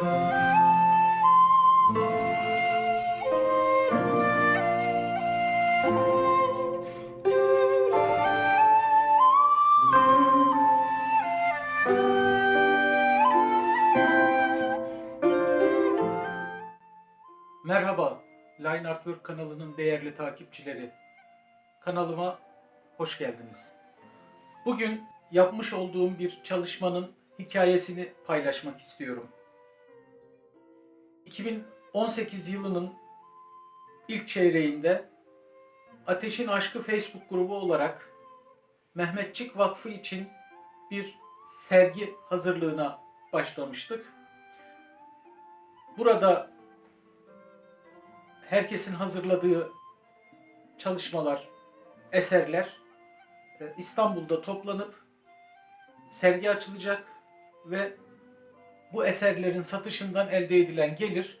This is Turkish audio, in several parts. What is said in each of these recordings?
Merhaba, Line Artwork kanalının değerli takipçileri. Kanalıma hoş geldiniz. Bugün yapmış olduğum bir çalışmanın hikayesini paylaşmak istiyorum. 2018 yılının ilk çeyreğinde Ateşin Aşkı Facebook grubu olarak Mehmetçik Vakfı için bir sergi hazırlığına başlamıştık. Burada herkesin hazırladığı çalışmalar, eserler e, İstanbul'da toplanıp sergi açılacak ve bu eserlerin satışından elde edilen gelir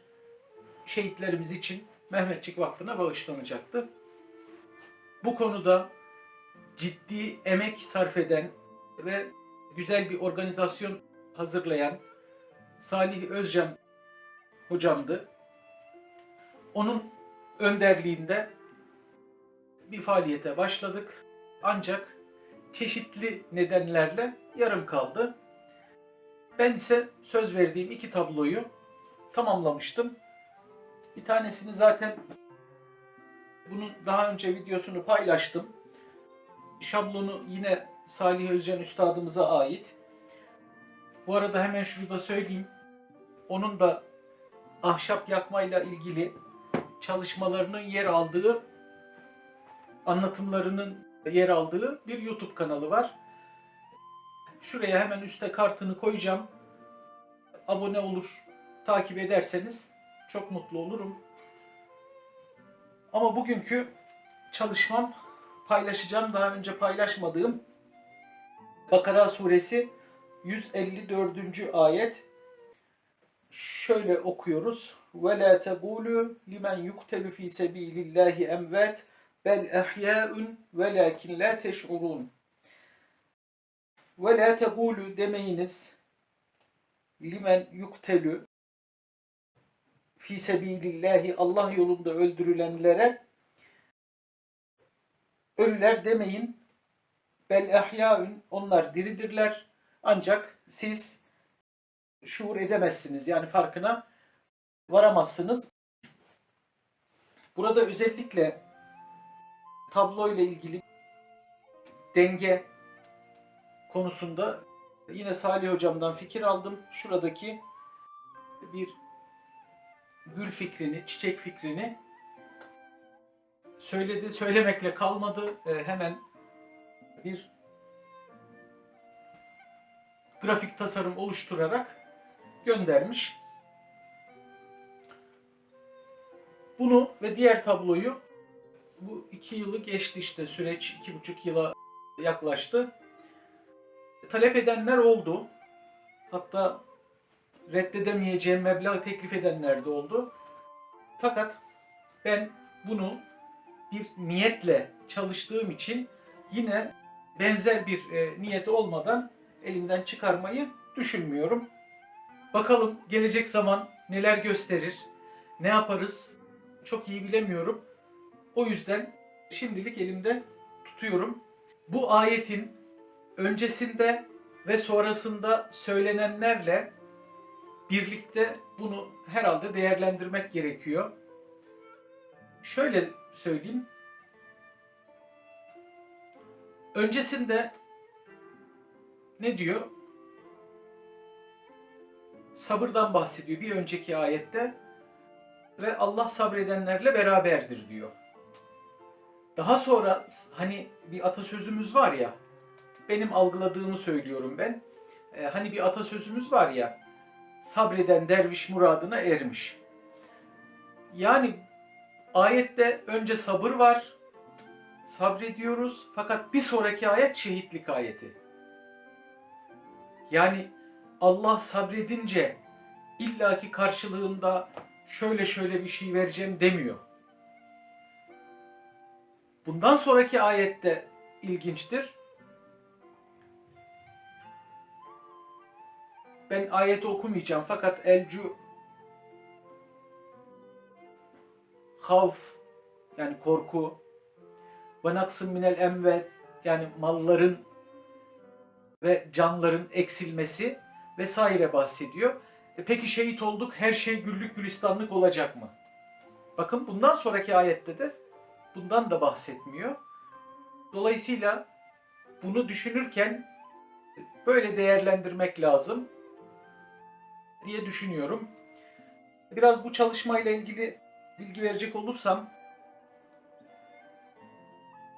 şehitlerimiz için Mehmetçik Vakfı'na bağışlanacaktı. Bu konuda ciddi emek sarf eden ve güzel bir organizasyon hazırlayan Salih Özcan hocamdı. Onun önderliğinde bir faaliyete başladık. Ancak çeşitli nedenlerle yarım kaldı. Ben ise söz verdiğim iki tabloyu tamamlamıştım. Bir tanesini zaten bunun daha önce videosunu paylaştım. Şablonu yine Salih Özcan Üstadımıza ait. Bu arada hemen şunu da söyleyeyim. Onun da ahşap yakmayla ilgili çalışmalarının yer aldığı, anlatımlarının yer aldığı bir YouTube kanalı var. Şuraya hemen üste kartını koyacağım. Abone olur, takip ederseniz çok mutlu olurum. Ama bugünkü çalışmam paylaşacağım daha önce paylaşmadığım Bakara suresi 154. ayet şöyle okuyoruz. Ve la tegulu limen yuktelu fi sabilillahi emvat bel ehya'un velakin la teş'urun. Ve la tegulu demeyiniz limen yuktelu fi sebilillahi Allah yolunda öldürülenlere ölüler demeyin. Bel ehyaun onlar diridirler. Ancak siz şuur edemezsiniz. Yani farkına varamazsınız. Burada özellikle tablo ile ilgili denge konusunda yine Salih hocamdan fikir aldım. Şuradaki bir gül fikrini, çiçek fikrini söyledi, söylemekle kalmadı. Ee, hemen bir grafik tasarım oluşturarak göndermiş. Bunu ve diğer tabloyu bu iki yılı geçti işte süreç iki buçuk yıla yaklaştı. Talep edenler oldu. Hatta reddedemeyeceğim meblağ teklif edenler de oldu. Fakat ben bunu bir niyetle çalıştığım için yine benzer bir e, niyeti olmadan elimden çıkarmayı düşünmüyorum. Bakalım gelecek zaman neler gösterir, ne yaparız çok iyi bilemiyorum. O yüzden şimdilik elimde tutuyorum. Bu ayetin öncesinde ve sonrasında söylenenlerle birlikte bunu herhalde değerlendirmek gerekiyor. Şöyle söyleyeyim. Öncesinde ne diyor? Sabırdan bahsediyor bir önceki ayette ve Allah sabredenlerle beraberdir diyor. Daha sonra hani bir atasözümüz var ya, benim algıladığımı söylüyorum ben. Ee, hani bir atasözümüz var ya, sabreden derviş muradına ermiş. Yani ayette önce sabır var, sabrediyoruz fakat bir sonraki ayet şehitlik ayeti. Yani Allah sabredince illaki karşılığında şöyle şöyle bir şey vereceğim demiyor. Bundan sonraki ayette ilginçtir. Ben ayeti okumayacağım fakat elcu havf yani korku ve naksın minel emvet yani malların ve canların eksilmesi vesaire bahsediyor. E peki şehit olduk her şey güllük gülistanlık olacak mı? Bakın bundan sonraki ayette de bundan da bahsetmiyor. Dolayısıyla bunu düşünürken böyle değerlendirmek lazım diye düşünüyorum. Biraz bu çalışmayla ilgili bilgi verecek olursam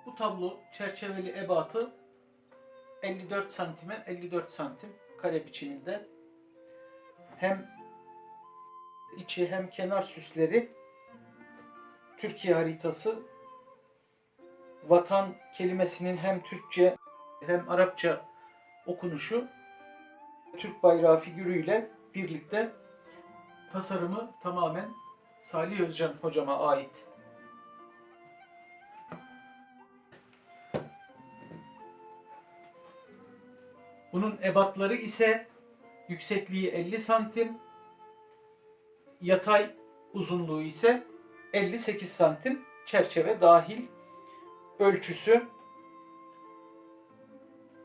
bu tablo çerçeveli ebatı 54 santime 54 santim kare biçiminde hem içi hem kenar süsleri Türkiye haritası vatan kelimesinin hem Türkçe hem Arapça okunuşu Türk bayrağı figürüyle birlikte tasarımı tamamen Salih Özcan hocama ait. Bunun ebatları ise yüksekliği 50 santim, yatay uzunluğu ise 58 santim çerçeve dahil ölçüsü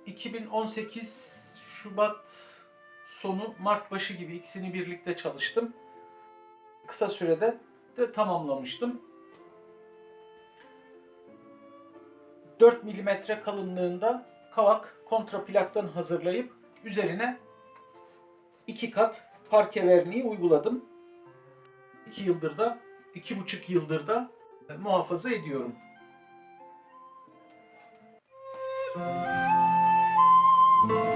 2018 Şubat sonu Mart başı gibi ikisini birlikte çalıştım. Kısa sürede de tamamlamıştım. 4 mm kalınlığında kavak kontraplaktan hazırlayıp üzerine iki kat parke verniği uyguladım. 2 yıldır da, 2,5 yıldır da e, muhafaza ediyorum. Müzik